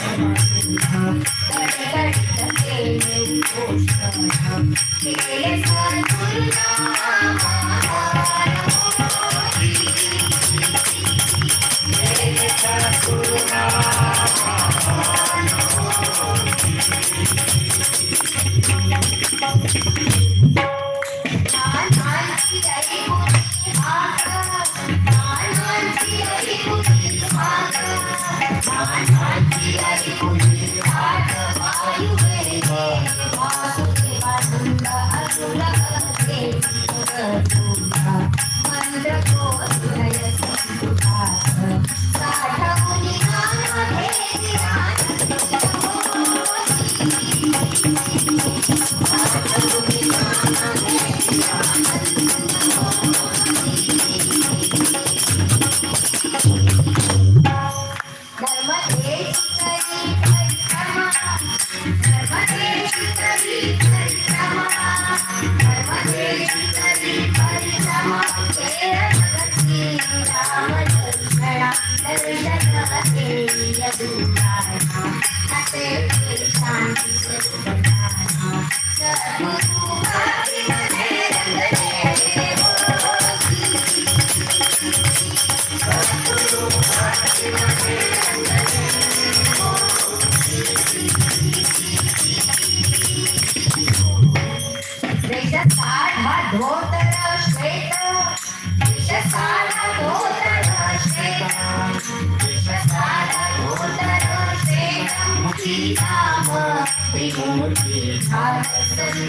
Música tonight. I said, anytime.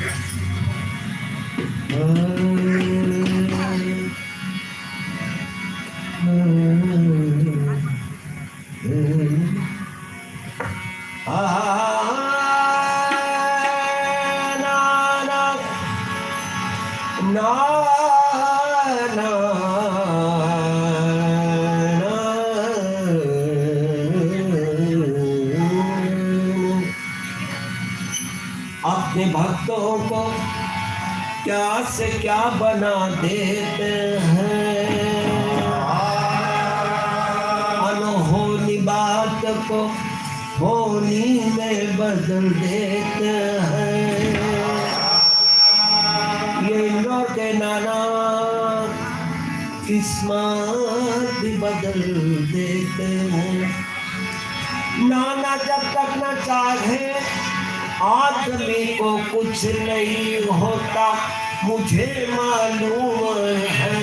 Yes. Um... बदल देते हैं। ये के नाना किस्मत भी बदल देते हैं। नाना जब तक न चाहे, आदमी को कुछ नहीं होता, मुझे मालूम है,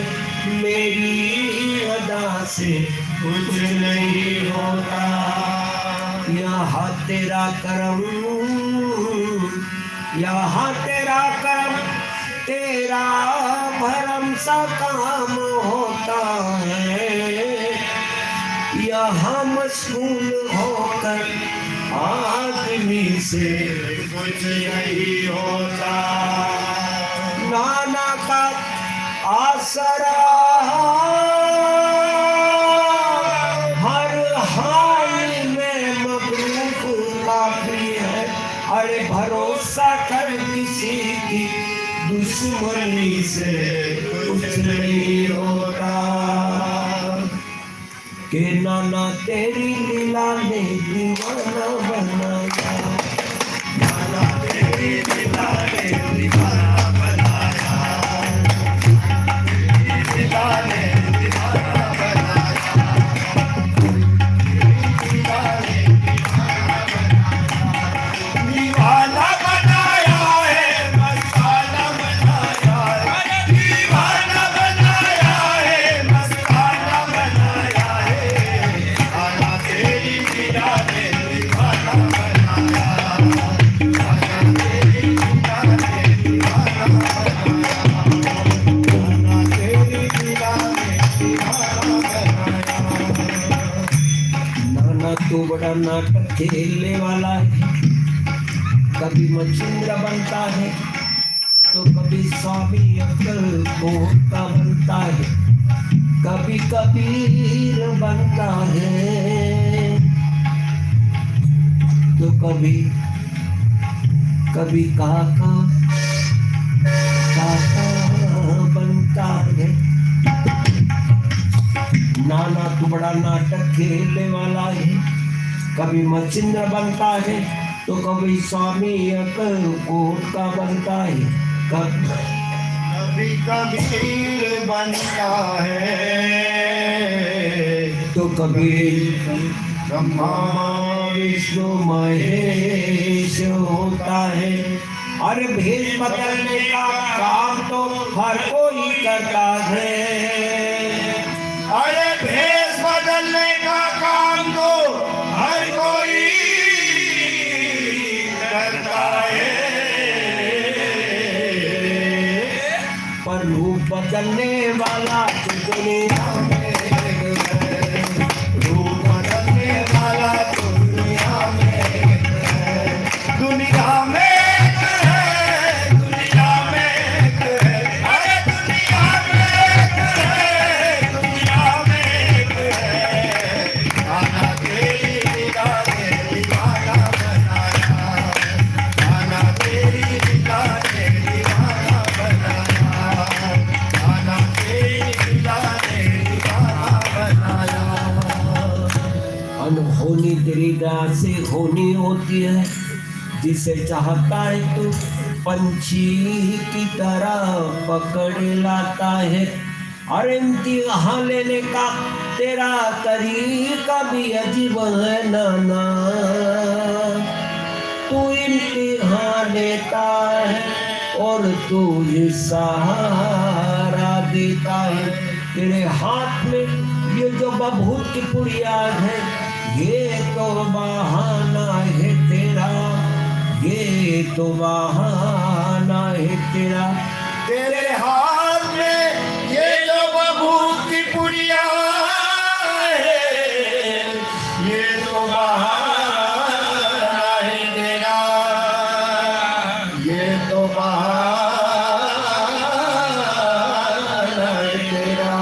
मेरी अदा से कुछ नहीं होता। यहाँ तेरा करम यहाँ तेरा करम, तेरा भरम सा काम होता है। यहाँ मशगूल होकर आदमी से कुछ नहीं होता। नाना का आसरा है। तो कभी कभी काका काका बनता है। नाना तू बड़ा नाटक खेलने वाला है। कभी मचिंद्र बनता है तो कभी स्वामी कोट का बनता है। कभी कभी कबीर बनता है। तो कभी ब्रह्मा विष्णु महेश होता है। अरे भेष बदलने का काम तो हर कोई करता है। दया से होनी होती है, जिसे चाहता है तू पंछी की तरह पकड़ लाता है। और इम्तिहान लेने का तेरा तरीका भी अजीब है, नाना। तू इम्तिहान लेता है और तू ये सहारा देता है। तेरे हाथ में ये जो बबूत की पुड़िया है ये तो बहाना है तेरा ये तो बहाना है तेरा। तेरे हाथ में ये जो बबूत की पुड़िया है ये तो बहाना है तेरा। ये तो बहाना है तेरा।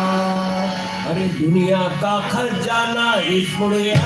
अरे दुनिया का खजाना इस पुड़िया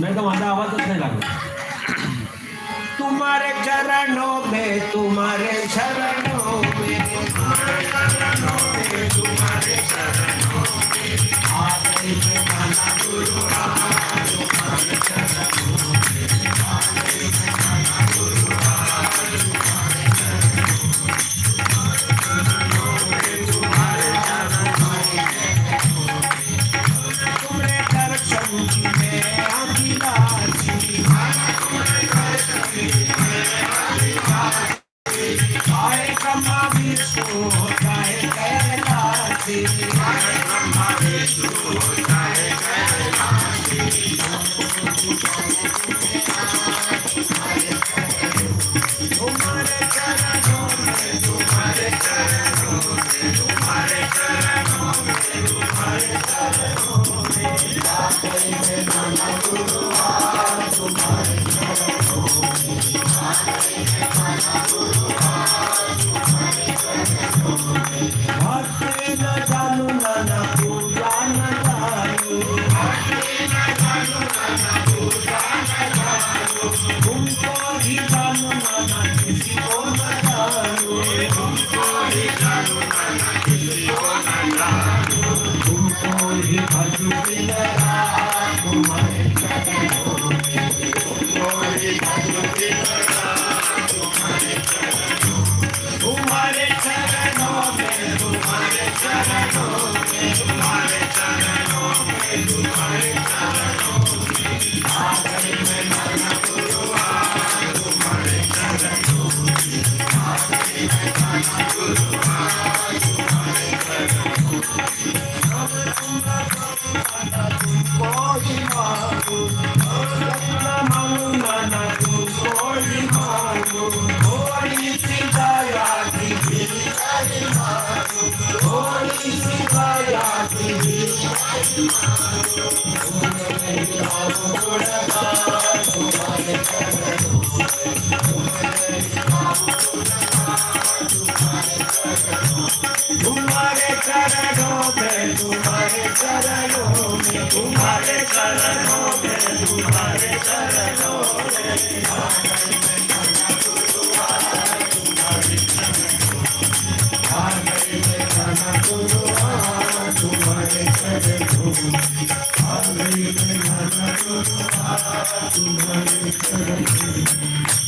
नाही तर माझा आवाजच नाही लागत तुम्हारे चरणों में, तुम्हारे चरणों में, तुम्हारे चरणों में, तुम्हारे चरणों में आ गए तुम्हारा गुरु तुम्हारे चरणों में तुम्हारे चरणों में तुम्हारे चरणों में तुम्हारे चरणों में परवानगी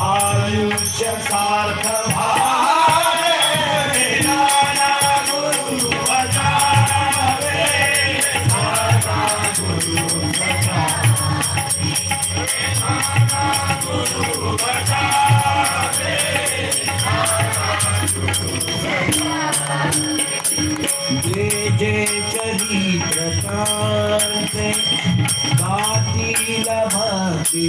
आयुष्य सार्थ भावे नाना गुरु बजावे नाना गुरु बजावे नाना गुरु बजावे जे जे चरित्र कांते गातील भक्ति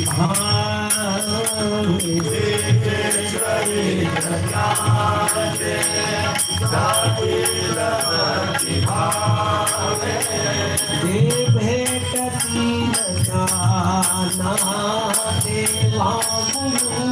भेटती न जाना देवा गुरु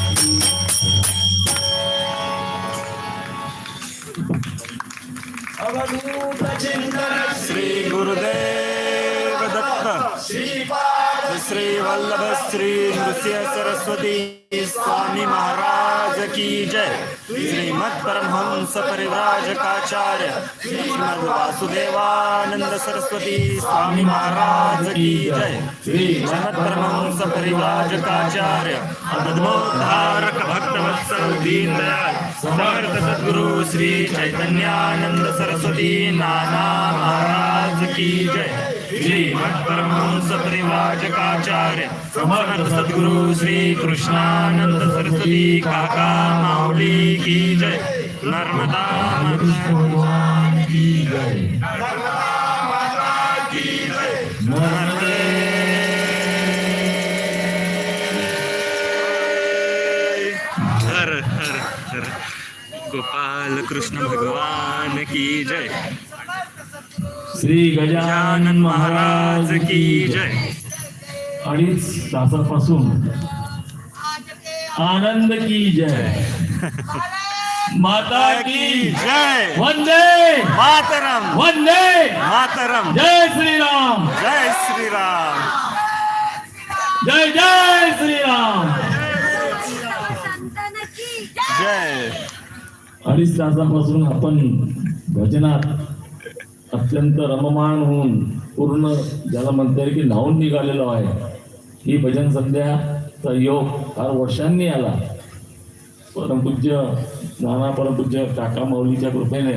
श्री वल्लभ श्री नृसिंह सरस्वती स्वामी महाराज की जय। श्रीमद परमहंस परिव्राजकाचार्य श्रीमद वासुदेवानंद सरस्वती स्वामी महाराज की जय। श्रीमद परमहंस परिव्राजकाचार्य पद्मोद्धारक भक्तवत्सल दीनदयाल समर्थ सद्गुरु श्री चैतन्यानंद सरस्वती नाना महाराज की जय। श्रीमद परमहंस परिवाजकाचार्य समर्थ सद्गुरु श्री कृष्णानंद सरस्वती काका माऊली की जय। नर्मदा भगवान की जय। हर हर हर। गोपाल कृष्ण भगवान की जय। श्री गजानन महाराज की जय. अडीच तासापासून आनंद की जय. माता की जय. वंदे. मातरम. वंदे. मातरम. जय श्रीराम. जय श्रीराम. जय जय श्रीराम. जय. अडीच तासापासून आपण भजनात अत्यंत रममाण होऊन पूर्ण ज्याला म्हणता येईल की न्हावून निघालेलो आहे. ही भजन संध्याचा योग फार वर्षांनी आला. परमपूज्य नाना परमपूज्य काका माऊलीच्या कृपेने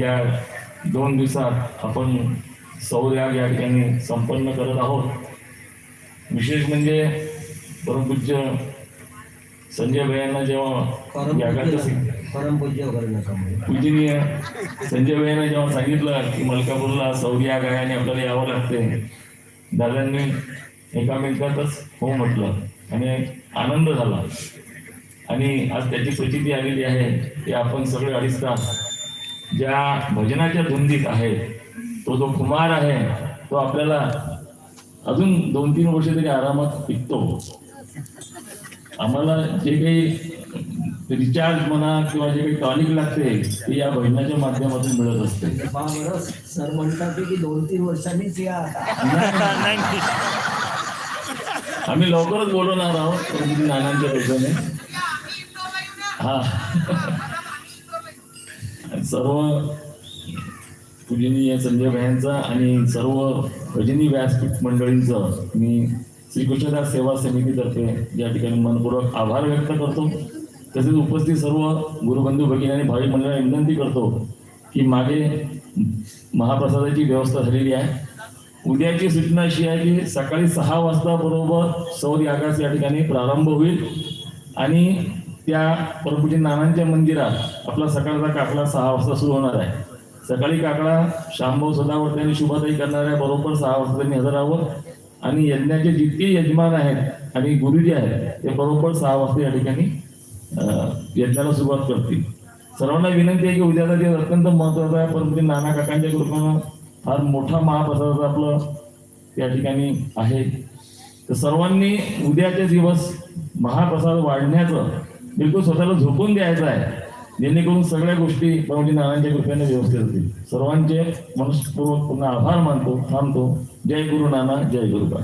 या दोन दिवसात आपण सौर्याग या ठिकाणी संपन्न करत आहोत. विशेष म्हणजे परमपूज्य संजय भैयांना जेव्हा यागाचं सिद्ध परमपूज्य पूजनीय संजय भाईने जेव्हा सांगितलं की मलकापूरला सौर्या गायाने आपल्याला यावं लागते दादांनी एका मिनिटातच हो म्हटलं आणि आनंद झाला. आणि आज त्याची प्रचिती आलेली आहे की आपण सगळे अडीच तास ज्या भजनाच्या धुंदीत आहे तो जो कुमार आहे तो आपल्याला अजून दोन तीन वर्ष तरी आरामात टिकतो. आम्हाला जे काही रिचार्ज म्हणा किंवा जे काही टॉनिक लागते ते या भजनाच्या माध्यमातून मिळत असते. सर म्हणतात की दोन तीन वर्षांनीच या आम्ही लवकरच बोलवणार आहोत नानांच्या पैशाने हा. सर्व पूजनीय संजय भयांचा आणि सर्व भजनी व्यासपीठ मंडळींचं मी श्रीकृष्णदास सेवा समितीतर्फे या ठिकाणी मनपूर्वक आभार व्यक्त करतो. तसेच उपस्थित सर्व गुरुबंधू भगिनी आणि भाविक मंडळाला विनंती करतो की मागे महाप्रसादाची व्यवस्था झालेली आहे. उद्याची सूचना अशी आहे की सकाळी सहा वाजता बरोबर सौर आकाश या ठिकाणी प्रारंभ होईल. आणि त्या प्रभूजी नानांच्या मंदिरात आपला सकाळचा काकडा सहा वाजता सुरू होणार आहे. सकाळी काकडा शांभव सदावर्ती आणि शुभाताई करणार आहे बरोबर सहा वाजता त्यांनी हजर राहावं. आणि यज्ञाचे जितके यजमान आहेत आणि गुरुजी आहेत ते बरोबर सहा वाजता या ठिकाणी यज्ञाला सुरुवात करतील. सर्वांना विनंती आहे की उद्याचा दिवस अत्यंत महत्त्वाचा आहे परंतु नाना काकांच्या कृपेनं फार मोठा महाप्रसाद आपलं त्या ठिकाणी आहे. तर सर्वांनी उद्याचे दिवस महाप्रसाद वाढण्याचं बिलकुल स्वतःला झोपून द्यायचं आहे. जेणेकरून सगळ्या गोष्टी परमजी नानांच्या कृपेने व्यवस्थित होतील. सर्वांचे मनुष्यपूर्वक पुन्हा आभार मानतो थांबतो. जय गुरु नाना जय गुरुबा